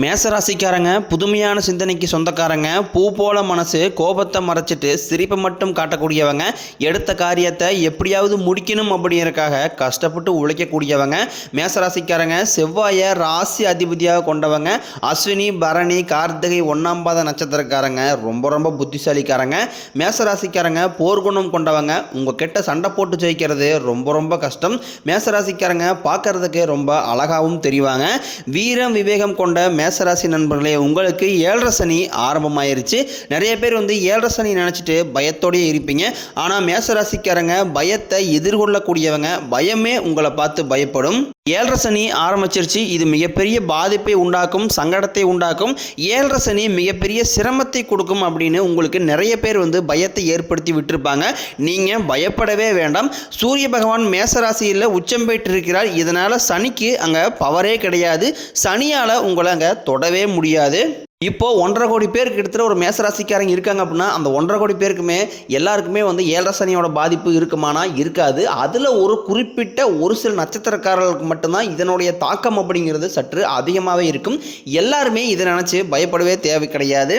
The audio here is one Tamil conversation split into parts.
மேசராசிக்காரங்க புதுமையான சிந்தனைக்கு சொந்தக்காரங்க பூ போல மனசு கோபத்தை மறைச்சிட்டு சிரிப்பை மட்டும் காட்டக்கூடியவங்க எடுத்த காரியத்தை எப்படியாவது முடிக்கணும் அப்படிங்கிறக்காக கஷ்டப்பட்டு உழைக்கக்கூடியவங்க. மேசராசிக்காரங்க செவ்வாயை ராசி அதிபதியாக கொண்டவங்க அஸ்வினி பரணி கார்த்திகை ஒன்னாம் பாத நட்சத்திரக்காரங்க ரொம்ப ரொம்ப புத்திசாலிக்காரங்க. மேசராசிக்காரங்க போர்க்குணம் கொண்டவங்க உங்கள் கிட்ட சண்டை போட்டு ஜெயிக்கிறது ரொம்ப ரொம்ப கஷ்டம். மேசராசிக்காரங்க பார்க்கறதுக்கு ரொம்ப அழகாகவும் தெரிவாங்க. வீரம் விவேகம் கொண்ட மேசராசி நண்பர்களே உங்களுக்கு ஏழரை சனி ஆரம்பமாயிருச்சு. நிறைய பேர் வந்து ஏழரை சனி நினச்சிட்டு பயத்தோடயே இருப்பீங்க. ஆனால் மேசராசிக்காரங்க பயத்தை எதிர்கொள்ளக்கூடியவங்க பயமே உங்களை பார்த்து பயப்படும். ஏழரை சனி ஆரம்பிச்சிருச்சு. இது மிகப்பெரிய பாதிப்பை உண்டாக்கும் சங்கடத்தை உண்டாக்கும். ஏழரை சனி மிகப்பெரிய சிரமத்தை கொடுக்கும் அப்படின்னு உங்களுக்கு நிறைய பேர் வந்து பயத்தை ஏற்படுத்தி விட்டுருப்பாங்க. நீங்கள் பயப்படவே வேண்டாம். சூரிய பகவான் மேசராசியில் உச்சம் பெற்று இருக்கிறார் இதனால் சனிக்கு அங்கே பவரே கிடையாது. சனியால் உங்களை அங்கே தொடவே முடியாது. இப்போ ஒன்றரை கோடி பேருக்கு கிட்டத்தட்ட ஒரு மேசராசிக்காரங்க இருக்காங்க அப்படின்னா அந்த ஒன்றரை கோடி பேருக்குமே எல்லாருக்குமே வந்து ஏழரை சனியோட பாதிப்பு இருக்குமானா இருக்காது. அதில் ஒரு குறிப்பிட்ட ஒரு சில நட்சத்திரக்காரர்களுக்கு மட்டும்தான் இதனுடைய தாக்கம் அப்படிங்கிறது சற்று அதிகமாகவே இருக்கும். எல்லாருமே இதை நினச்சி பயப்படவே தேவை கிடையாது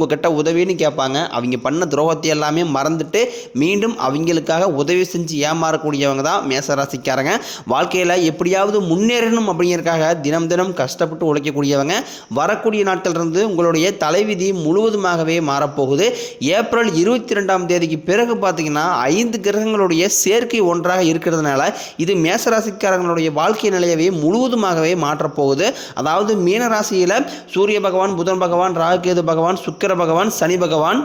உங்ககிட்ட உதவின்னு கேட்பாங்க. அவங்க பண்ண துரோகத்தை எல்லாமே மறந்துட்டு மீண்டும் அவங்களுக்காக உதவி செஞ்சு ஏமாறக்கூடியவங்க தான் மேசராசிக்காரங்க. வாழ்க்கையில் எப்படியாவது முன்னேறணும் அப்படிங்கிறதுக்காக தினம் தினம் கஷ்டப்பட்டு உழைக்கக்கூடியவங்க. வரக்கூடிய நாட்கள் இருந்து உங்களுடைய தலைவிதி முழுவதுமாகவே மாறப்போகுது. ஏப்ரல் இருபத்தி ரெண்டாம் தேதிக்கு பிறகு பார்த்தீங்கன்னா ஐந்து கிரகங்களுடைய சேர்க்கை ஒன்றாக இருக்கிறதுனால இது மேசராசிக்காரங்களுடைய வாழ்க்கை நிலையவே முழுவதுமாகவே மாற்றப்போகுது. அதாவது மீனராசியில் சூரிய பகவான் புதன் பகவான் ராகுகேது பகவான் சுக்கர பகவான் சனி பகவான்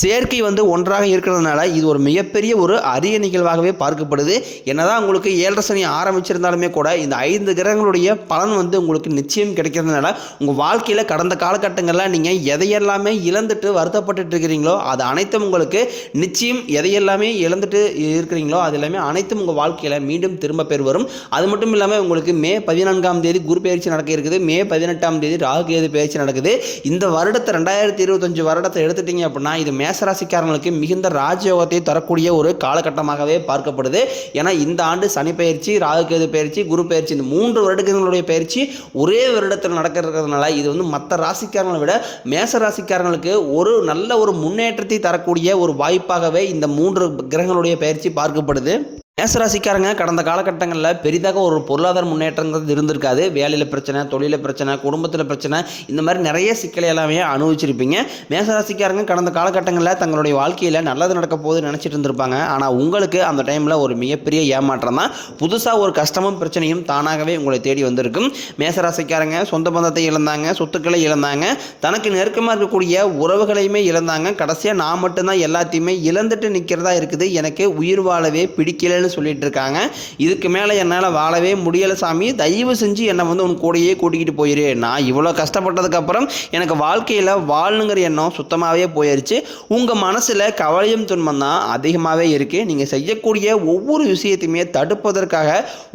சேர்க்கை வந்து ஒன்றாக இருக்கிறதுனால இது ஒரு மிகப்பெரிய ஒரு அரிய நிகழ்வாகவே பார்க்கப்படுது. என்னதான் உங்களுக்கு ஏழரை சனி ஆரம்பிச்சிருந்தாலுமே கூட இந்த ஐந்து கிரகங்களுடைய பலன் வந்து உங்களுக்கு நிச்சயம் கிடைக்கிறதுனால உங்கள் வாழ்க்கையில் கடந்த காலகட்டங்களில் நீங்கள் எதையெல்லாமே இழந்துட்டு வருத்தப்பட்டுட்டு இருக்கிறீங்களோ அது அனைத்தும் உங்களுக்கு நிச்சயம் எதையெல்லாமே இழந்துட்டு இருக்கிறீங்களோ அது எல்லாமே அனைத்தும் உங்கள் வாழ்க்கையில் மீண்டும் திரும்ப பெறு வரும். அது மட்டும் இல்லாமல் உங்களுக்கு மே பதினான்காம் தேதி குரு பயிற்சி நடக்க இருக்குது. மே பதினெட்டாம் தேதி ராகு கேது பயிற்சி நடக்குது. இந்த வருடத்தை ரெண்டாயிரத்தி இருபத்தஞ்சு வருடத்தை எடுத்துட்டீங்க அப்படின்னா இது மே மேசராசிக்காரங்களுக்கு மிகுந்த ராஜயோகத்தை தரக்கூடிய ஒரு காலகட்டமாகவே பார்க்கப்படுது. ஏன்னா இந்த ஆண்டு சனி பயிற்சி ராகுகேது பயிற்சி குரு பயிற்சி இந்த மூன்று வருடங்களுடைய பயிற்சி ஒரே வருடத்தில் நடக்கிறதுனால இது வந்து மற்ற ராசிக்காரங்களை விட மேச ராசிக்காரங்களுக்கு ஒரு நல்ல ஒரு முன்னேற்றத்தை தரக்கூடிய ஒரு வாய்ப்பாகவே இந்த மூன்று கிரகங்களுடைய பயிற்சி பார்க்கப்படுது. மேசராசிக்காரங்க கடந்த காலகட்டங்களில் பெரிதாக ஒரு பொருளாதார முன்னேற்றங்கிறது இருந்திருக்காது. வேலையில் பிரச்சனை தொழில பிரச்சனை குடும்பத்தில் பிரச்சனை இந்த மாதிரி நிறைய சிக்கலை எல்லாமே அனுபவிச்சிருப்பீங்க. மேசராசிக்காரங்க கடந்த காலகட்டங்களில் தங்களுடைய வாழ்க்கையில் நல்லது நடக்க போகுது நினச்சிட்டு இருந்திருப்பாங்க. ஆனால் உங்களுக்கு அந்த டைமில் ஒரு மிகப்பெரிய ஏமாற்றம் தான். புதுசாக ஒரு கஷ்டமும் பிரச்சனையும் தானாகவே உங்களை தேடி வந்திருக்கும். மேசராசிக்காரங்க சொந்த பந்தத்தை இழந்தாங்க சொத்துக்களை இழந்தாங்க தனக்கு நெருக்கமாக இருக்கக்கூடிய உறவுகளையுமே இழந்தாங்க. கடைசியாக நான் மட்டும்தான் எல்லாத்தையுமே இழந்துட்டு நிற்கிறதா இருக்குது. எனக்கு உயிர் வாழவே பிடிக்கலன்னு சொல்லிட்டு இருக்காங்க இதுக்கு மேலே என்னால் வாழவே முடியலை சாமி. தயவு செஞ்சு என்னை வந்து உன் கூடயே கூட்டிக்கிட்டு போயிரு. நான் இவ்வளோ கஷ்டப்பட்டதுக்கப்புறம் எனக்கு வாழ்க்கையில் வாழணுங்கிற எண்ணம் சுத்தமாகவே போயிடுச்சு உங்கள் மனசில் கவலையும் துன்பம் தான் அதிகமாகவே இருக்குது நீங்கள் செய்யக்கூடிய ஒவ்வொரு விஷயத்தையுமே தடுப்பதற்காக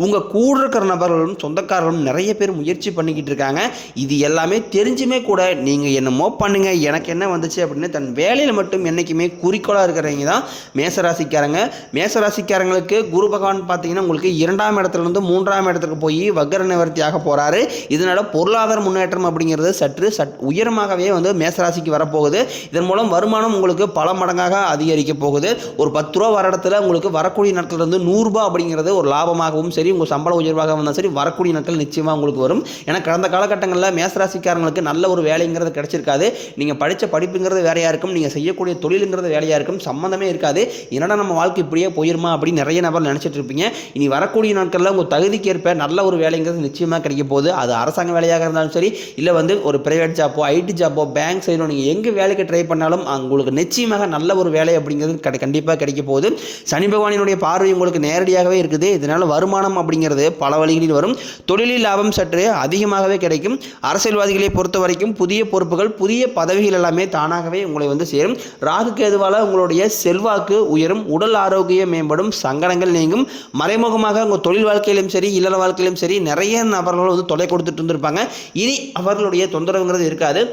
உங்கள் கூட இருக்கிற நபர்களும் சொந்தக்காரர்களும் நிறைய பேர் முயற்சி பண்ணிக்கிட்டு இருக்காங்க. இது எல்லாமே தெரிஞ்சுமே கூட நீங்கள் என்னமோ பண்ணுங்கள் எனக்கு என்ன வந்துச்சு அப்படின்னு தன் வேலையில் மட்டும் என்றைக்குமே குறிக்கோளாக இருக்கிறவங்க தான் மேசராசிக்காரங்க. மேசராசிக்காரங்களுக்கு குரு பகவான் பார்த்தீங்கன்னா உங்களுக்கு இரண்டாம் இடத்துலேருந்து மூன்றாம் இடத்துக்கு போய் வக்கர நிவர்த்தியாக போகிறாரு இதனால் பொருளாதார முன்னேற்றம் அப்படிங்கிறது சற்று சட் உயரமாகவே வந்து மேசராசிக்கு வரப்போகுது. இதன் மூலம் வருமானம் உங்களுக்கு பல மடங்காக அதிகரிக்க போகுது. ஒரு பத்து ரூபா வர இடத்துல உங்களுக்கு வரக்கூடிய நாட்கள் நூறுரூபா அப்படிங்கிறது ஒரு லாபமாகவும் சரி உங்கள் சம்பள உயர்வாக வந்தால் சரி வரக்கூடிய நாட்கள் நிச்சயமாக உங்களுக்கு வரும். ஏன்னா கடந்த காலகட்டங்களில் மேசராசிக்காரங்களுக்கு நல்ல ஒரு வேலைங்கிறது கிடைச்சிருக்காது. நீங்கள் படித்த படிப்புங்கிறது வேறையாக இருக்கும். நீங்கள் செய்யக்கூடிய தொழிலுங்கிறது வேலையாக இருக்கும். சம்மந்தமே இருக்காது. என்னடா நம்ம வாழ்க்கை இப்படியே போயிருமா அப்படின்னு நிறைய நபர் நினச்சிட்டு இருப்பீங்க. இனி வரக்கூடிய நாட்களில் உங்கள் தகுதிக்கேற்ப நல்ல ஒரு வேலைங்கிறது நிச்சயமாக கிடைக்க போகுது. அது அரசாங்க வேலையாக இருந்தாலும் சரி இல்லை வந்து ஒரு பிரைவேட் ஜாப்போ ஐடி ஜாப்போ பேங்க் சைடோ நீங்கள் எங்கே வேலைக்கு ட்ரை பண்ணாலும் உங்களுக்கு நிச்சயமாக நல்ல ஒரு வேலை அப்படிங்கிறது கட கண்டிப்பாக கிடைக்க போகுது. சனி பகவானினுடைய பார்வை உங்களுக்கு நேரடியாகவே இருக்குது. இதனால் வருமானம் அப்படிங்கிறது பல வழிகளில் வரும். தொழிலில் லாபம் சற்று அதிகமாகவே கிடைக்கும். அரசியல்வாதிகளை பொறுத்த வரைக்கும் புதிய பொறுப்புகள் புதிய பதவிகள் எல்லாமே தானாகவே உங்களை வந்து சேரும். ராகு கேதுவால் உங்களுடைய செல்வாக்கு உயரும். உடல் ஆரோக்கியம் மேம்படும். சங்கடங்கள் நீங்கும். மறைமுகமாக உங்கள் தொழில் வாழ்க்கையிலும் சரி இல்லற வாழ்க்கையிலும் சரி நிறைய நபர்கள் வந்து தொலை கொடுத்துட்டு இருந்திருப்பாங்க. இனி அவர்களுடைய தொந்தரவுங்கிறது இருக்காது.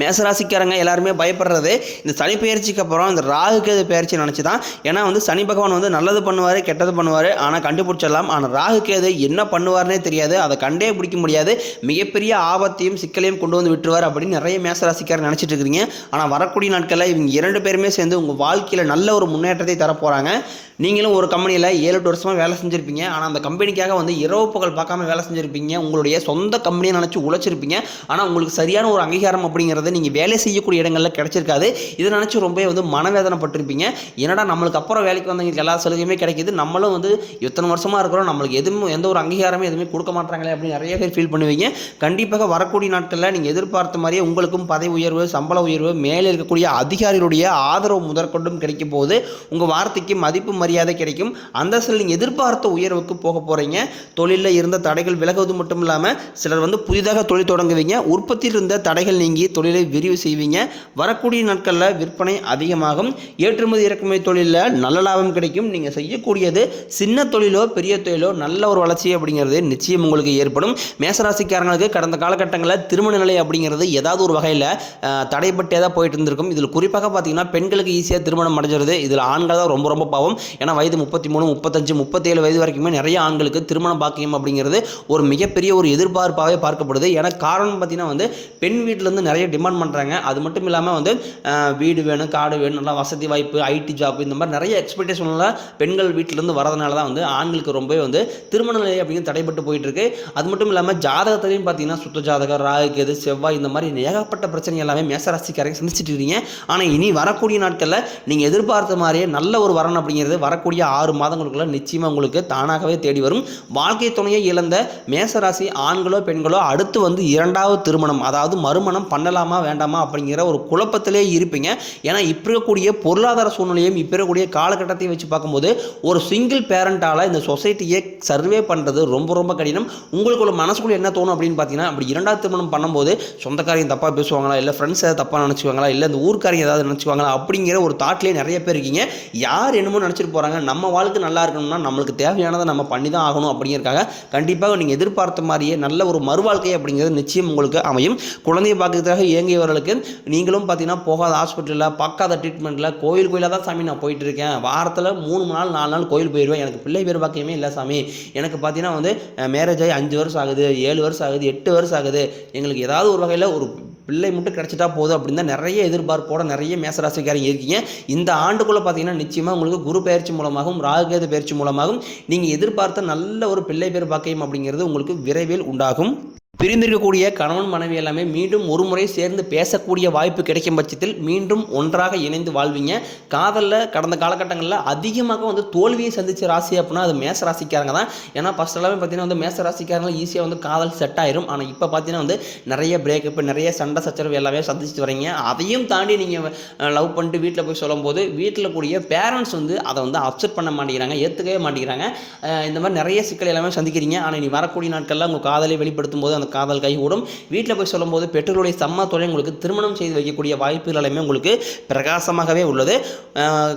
மேசராசிக்காரங்க எல்லாருமே பயப்படுறது. இந்த சனி பயிற்சிக்கு அப்புறம் இந்த ராகு பயிற்சி நினச்சி தான் ஏன்னா வந்து சனி பகவான் வந்து நல்லது பண்ணுவார் கெட்டது பண்ணுவார். ஆனால் கண்டுபிடிச்சிடலாம். ஆனால் ராகு என்ன பண்ணுவார்னே தெரியாது. அதை கண்டே பிடிக்க முடியாது. மிகப்பெரிய ஆபத்தையும் சிக்கலையும் கொண்டு வந்து விட்டுருவார் அப்படின்னு நிறைய மேசராசிக்காரர் நினச்சிட்டு இருக்கிறீங்க. ஆனால் வரக்கூடிய நாட்களில் இவங்க இரண்டு பேருமே சேர்ந்து உங்கள் வாழ்க்கையில் நல்ல ஒரு முன்னேற்றத்தை தரப்போகிறாங்க நீங்களும் ஒரு கம்பெனியில் ஏழு எட்டு வருஷமாக வேலை செஞ்சுருப்பீங்க. ஆனால் அந்த கம்பெனிக்காக வந்து இரவு பகல் பார்க்காம வேலை செஞ்சுருப்பீங்க. உங்களுடைய சொந்த கம்பெனியை நினச்சி உழைச்சிருப்பீங்க. ஆனால் உங்களுக்கு சரியான ஒரு அங்கீகாரம் அப்படிங்கிறது நீங்கள் வேலை செய்யக்கூடிய இடங்களில் கிடச்சிருக்காது. இதை நினச்சி ரொம்பவே வந்து மனவேதனைப்பட்டிருப்பீங்க. என்னடா நம்மளுக்கு அப்புறம் வேலைக்கு வந்தவங்களுக்கு எல்லா சலுகையுமே கிடைக்கிது. நம்மளும் வந்து இத்தனை வருஷமாக இருக்கிறோம். நம்மளுக்கு எதுவும் எந்த ஒரு அங்கீகாரமே எதுவுமே கொடுக்க மாட்டாங்களே அப்படின்னு நிறைய பேர் ஃபீல் பண்ணுவீங்க. கண்டிப்பாக வரக்கூடிய நாட்களில் நீங்கள் எதிர்பார்த்த மாதிரியே உங்களுக்கும் பதவி உயர்வு சம்பள உயர்வு மேலே இருக்கக்கூடிய அதிகாரிகளுடைய ஆதரவு முதற்கொண்டும் கிடைக்கும் போது உங்கள் வார்த்தைக்கு மதிப்பு மரியாதை கிடைக்கும். அந்தஸ்தில் நீங்கள் எதிர்பார்த்த உயர்வுக்கு போக போகிறீங்க தொழிலில் இருந்த தடைகள் விலகுவது மட்டும் இல்லாமல் சிலர் வந்து புதிதாக தொழில் தொடங்குவீங்க. உற்பத்தியில் இருந்த தடைகள் நீங்கி தொழிலை விரிவு செய்வீங்க. வரக்கூடிய நாட்களில் விற்பனை அதிகமாகும். ஏற்றுமதி இறக்குமதி தொழிலில் நல்ல லாபம் கிடைக்கும். நீங்கள் செய்யக்கூடியது சின்ன தொழிலோ பெரிய தொழிலோ நல்ல ஒரு வளர்ச்சி அப்படிங்கிறது நிச்சயம் உங்களுக்கு ஏற்படும். மேசராசிக்காரங்களுக்கு கடந்த காலகட்டங்களில் திருமண நிலை அப்படிங்கிறது ஏதாவது ஒரு வகையில் தடைப்பட்டே தான் போயிட்டு இருந்திருக்கும். இதில் குறிப்பாக பார்த்தீங்கன்னா பெண்களுக்கு ஈஸியாக திருமணம் அடைஞ்சிருது. இதில் ஆண்கள் தான் ரொம்ப ரொம்ப பாவம். ஏன்னா வயது முப்பத்தி மூணு முப்பத்தஞ்சு முப்பத்தேழு வயது வரைக்குமே நிறைய ஆண்களுக்கு திருமண பாக்கியம் அப்படிங்கிறது ஒரு மிகப்பெரிய ஒரு எதிர்பார்ப்பாகவே பார்க்கப்படுது. ஏன்னா காரணம் பார்த்தீங்கன்னா வந்து பெண் வீட்டிலேருந்து நிறைய டிமாண்ட் பண்ணுறாங்க அது மட்டும் இல்லாமல் வந்து வீடு வேணும் காடு வேணும் நல்லா வசதி வாய்ப்பு ஐடி ஜாப் இந்த மாதிரி நிறைய எக்ஸ்பெக்டேஷன்லாம் பெண்கள் வீட்டிலேருந்து வரதுனால தான் வந்து ஆண்களுக்கு ரொம்பவே வந்து திருமண நிலை அப்படிங்கிறது தடைப்பட்டு போயிட்டு இருக்கு அது மட்டும் இல்லாமல் ஜாதகத்திலையும் பார்த்தீங்கன்னா சுத்த ஜாதகம் ராகு கேது செவ்வாய் இந்த மாதிரி ஏகப்பட்ட பிரச்சனை எல்லாமே மேசராசிக்காரங்க சந்திச்சுட்டு இருக்கீங்க. ஆனால் இனி வரக்கூடிய நாட்களில் நீங்கள் எதிர்பார்த்த மாதிரியே நல்ல ஒரு வரன் அப்படிங்கிறது வரக்கூடிய ஆறு மாதங்களுக்குள்ள நிச்சயமாக உங்களுக்கு தானாகவே தேடி வரும். வாழ்க்கை துணையை இழந்த மேசராசி ஆண்களோ பெண்களோ அடுத்து வந்து இரண்டாவது திருமணம் அதாவது மறுமணம் பண்ணலாமா வேண்டாமா அப்படிங்கிற ஒரு குழப்பத்திலே இருப்பீங்க. ஏன்னா இப்போ இருக்கக்கூடிய பொருளாதார சூழ்நிலையும் இப்போ இருக்கக்கூடிய காலகட்டத்தையும் வச்சு பார்க்கும்போது ஒரு சிங்கிள் பேரண்டால் இந்த சொசைட்டியை சர்வே பண்ணுறது ரொம்ப ரொம்ப கடினம். உங்களுக்கு ஒரு மனசுக்குள்ள என்ன தோணும் அப்படின்னு பார்த்தீங்கன்னா அப்படி இரண்டாவது திருமணம் பண்ணும்போது சொந்தக்காரங்க தப்பாக பேசுவாங்களா இல்லை ஃப்ரெண்ட்ஸ் ஏதாவது தப்பாக நினச்சிக்குவாங்களா இல்லை இந்த ஊர்க்காரங்க ஏதாவது நினச்சிக்குவாங்களா அப்படிங்கிற ஒரு தாட்லேயே நிறைய பேர் இருக்கீங்க. யார் என்னமோ நினச்சிருப்பாங்க போகிறாங்க நம்ம வாழ்க்கை நல்லா இருக்கணும்னா நம்மளுக்கு தேவையானதை நம்ம பண்ணி தான் ஆகணும் அப்படிங்கிறக்காக கண்டிப்பாக நீங்கள் எதிர்பார்த்த மாதிரியே நல்ல ஒரு மறுவாழ்க்கை அப்படிங்கிறது நிச்சயம் உங்களுக்கு அமையும். குழந்தையை பார்க்கறதுக்காக இயங்கியவர்களுக்கு நீங்களும் பார்த்தீங்கன்னா போகாத ஹாஸ்பிட்டலில் பார்க்காத ட்ரீட்மெண்ட்டில் கோயில் கோயிலாக தான் சாமி நான் போயிட்டு இருக்கேன். வாரத்தில் மூணு நாள் நாலு நாள் கோயில் போயிடுவேன் எனக்கு பிள்ளை பேர் பாக்கியமே இல்லை சாமி. எனக்கு பார்த்தீங்கன்னா வந்து மேரேஜ் ஆகி அஞ்சு வருஷம் ஆகுது ஏழு வருஷம் ஆகுது எட்டு வருஷம் ஆகுது. எங்களுக்கு ஏதாவது ஒரு வகையில் ஒரு பிள்ளை மட்டும் கிடச்சிட்டா போதும் அப்படின்னு தான் நிறைய எதிர்பார்ப்போட நிறைய மேசராசிக்காரங்க இருக்கீங்க. இந்த ஆண்டுக்குள்ளே பார்த்தீங்கன்னா நிச்சயமாக உங்களுக்கு குரு பயிற்சி மூலமாகவும் ராகுகேது பயிற்சி மூலமாகவும் நீங்கள் எதிர்பார்த்த நல்ல ஒரு பிள்ளை பேர் பாக்கியம் அப்படிங்கிறது உங்களுக்கு விரைவில் உண்டாகும். பிரிந்திருக்கக்கூடிய கணவன் மனைவி எல்லாமே மீண்டும் ஒரு முறை சேர்ந்து பேசக்கூடிய வாய்ப்பு கிடைக்கும் பட்சத்தில் மீண்டும் ஒன்றாக இணைந்து வாழ்வீங்க. காதலில் கடந்த காலகட்டங்களில் அதிகமாக வந்து தோல்வியை சந்திச்ச ராசி அப்படின்னா அது மேச ராசிக்காரங்க தான். ஏன்னா ஃபஸ்ட் எல்லாமே பார்த்தீங்கன்னா வந்து மேச ராசிக்காரங்க ஈஸியாக வந்து காதல் செட் ஆயிரும். ஆனால் இப்போ பார்த்தீங்கன்னா வந்து நிறைய பிரேக்கப் நிறைய சண்டை சச்சரவு எல்லாமே சந்திச்சுட்டு வரீங்க அதையும் தாண்டி நீங்கள் லவ் பண்ணிட்டு வீட்டில் போய் சொல்லும்போது வீட்டில் கூடிய பேரண்ட்ஸ் வந்து அதை வந்து அப்செட் பண்ண மாட்டேங்கிறாங்க ஏற்றுக்கவே மாட்டேங்கிறாங்க. இந்த மாதிரி நிறைய சிக்கல் எல்லாமே சந்திக்கிறீங்க. ஆனால் நீ வரக்கூடிய நாட்களில் உங்கள் காதலை வெளிப்படுத்தும் போது அந்த காதல் கைகூடும் வீட்டில் போய் சொல்லும்போது பெற்றோருடைய சம்மத்தோட உங்களுக்கு திருமணம் செய்து வைக்கக்கூடிய வாய்ப்புகள் எல்லாமே உங்களுக்கு பிரகாசமாகவே உள்ளது.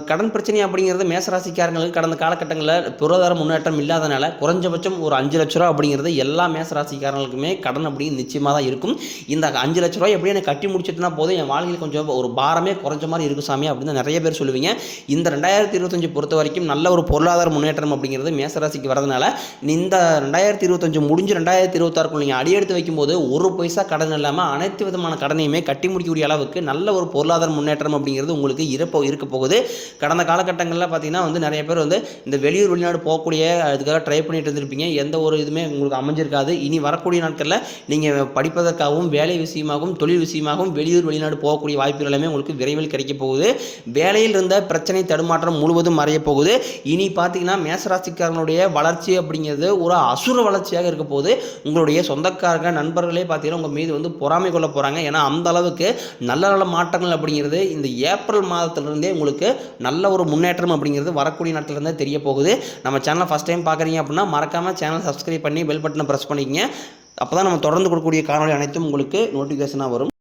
கடன் பிரச்சனை அப்படிங்கிறது மேசராசிக்காரங்களுக்கு கடந்த காலகட்டங்களில் பொருளாதார முன்னேற்றம் இல்லாதனால குறைஞ்சபட்சம் ஒரு அஞ்சு லட்ச ரூபா அப்படிங்கிறது எல்லா மேசராசிக்காரங்களுக்குமே கடன் அப்படிங்கிறது நிச்சயமாக தான் இருக்கும். இந்த அஞ்சு லட்ச ரூபாய் எப்படி எனக்கு கட்டி முடிச்சிட்டுனா போதும். என் வாழ்க்கையில் கொஞ்சம் ஒரு பாரமே குறைஞ்ச மாதிரி இருக்கும் சாமி அப்படின்னு நிறைய பேர் சொல்லுவீங்க. இந்த ரெண்டாயிரத்தி இருபத்தஞ்சு பொறுத்த வரைக்கும் நல்ல ஒரு பொருளாதார முன்னேற்றம் அப்படிங்கிறது மேசராசிக்கு வரதுனால இந்த ரெண்டாயிரத்தி இருபத்தஞ்சு முடிஞ்சு ரெண்டாயிரத்தி இருபத்தாறுக்குள்ள நீங்கள் அடிய அடியெடுத்து வைக்கும்போது ஒரு பைசா கடன் இல்லாமல் அனைத்து விதமான கடனையுமே கட்டி முடிக்கக்கூடிய அளவுக்கு நல்ல ஒரு பொருளாதார முன்னேற்றம் அப்படிங்கிறது உங்களுக்கு இருப்போ இருக்க போகுது. கடந்த காலகட்டங்களில் பார்த்தீங்கன்னா வந்து நிறைய பேர் வந்து இந்த வெளியூர் வெளிநாடு போகக்கூடிய அதுக்காக ட்ரை பண்ணிட்டு இருந்திருப்பீங்க. எந்த ஒரு இதுவுமே உங்களுக்கு அமைஞ்சிருக்காது. இனி வரக்கூடிய நாட்களில் நீங்கள் படிப்பதற்காகவும் வேலை விஷயமாகவும் தொழில் விஷயமாகவும் வெளியூர் வெளிநாடு போகக்கூடிய வாய்ப்புகள் எல்லாமே உங்களுக்கு விரைவில் கிடைக்க போகுது. வேலையில் இருந்த பிரச்சனை தடுமாற்றம் முழுவதும் மறைய போகுது. இனி பார்த்தீங்கன்னா மேசராசிக்காரனுடைய வளர்ச்சி அப்படிங்கிறது ஒரு அசுர வளர்ச்சியாக இருக்க போகுது. உங்களுடைய சொந்தக்காரங்க நண்பர்களே பார்த்தீங்கன்னா உங்கள் மீது வந்து பொறாமை கொள்ள போகிறாங்க ஏன்னா அந்த அளவுக்கு நல்ல நல்ல மாற்றங்கள் அப்படிங்கிறது இந்த ஏப்ரல் மாதத்துலேருந்தே உங்களுக்கு நல்ல ஒரு முன்னேற்றம் அப்படிங்கிறது வரக்கூடிய நாட்டிலிருந்தே தெரிய போகுது நம்ம சேனலை ஃபஸ்ட் டைம் பார்க்குறீங்க அப்படின்னா மறக்காமல் சேனலை சப்ஸ்கிரைப் பண்ணி பெல் பட்டனை ப்ரெஸ் பண்ணிக்கங்க. அப்போ தான் நம்ம தொடர்ந்து கொடுக்கக்கூடிய காணொலி அனைத்தும் உங்களுக்கு நோட்டிஃபிகேஷனாக வரும்.